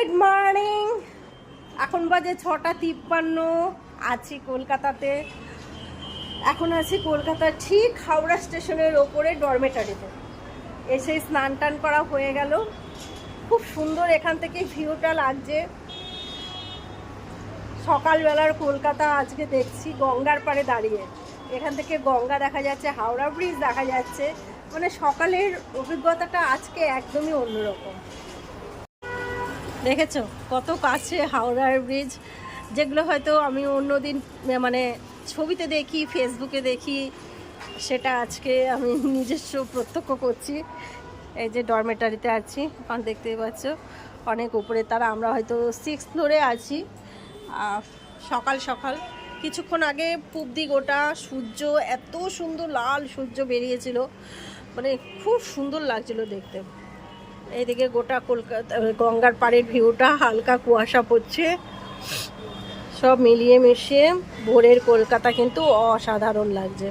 Good morning এখন বাজে ছটা তিপ্পান্ন। আছি কলকাতাতে। এখন আছি কলকাতার ঠিক হাওড়া স্টেশনের ওপরে ডরমেটারিতে এসে স্নান টান করা হয়ে গেল। খুব সুন্দর এখান থেকে ভিউটা লাগছে। সকালবেলার কলকাতা আজকে দেখছি গঙ্গার পাড়ে দাঁড়িয়ে। এখান থেকে গঙ্গা দেখা যাচ্ছে, হাওড়া ব্রিজ দেখা যাচ্ছে। মানে সকালের অভিজ্ঞতাটা আজকে একদমই অন্যরকম। দেখেছ? কত কাছে হাওড়ার ব্রিজ যেগুলো হয়তো আমি অন্যদিন মানে ছবিতে দেখি ফেসবুকে দেখি, সেটা আজকে আমি নিজস্ব প্রত্যক্ষ করছি। এই যে ডরমেটারিতে আছি এখন দেখতেই পাচ্ছ, অনেক উপরে তারা, আমরা হয়তো সিক্স ফ্লোরে আছি। সকাল সকাল। কিছুক্ষণ আগে পূব দিক ওটা, সূর্য এত সুন্দর, লাল সূর্য বেরিয়েছিল। মানে খুব সুন্দর লাগছিল দেখতে। এইদিকে গোটা কলকাতা গঙ্গার পাড়ের ভিউটা হালকা কুয়াশা পড়ছে। সব মিলিয়ে মিশিয়ে ভোরের কলকাতা কিন্তু অসাধারণ লাগছে।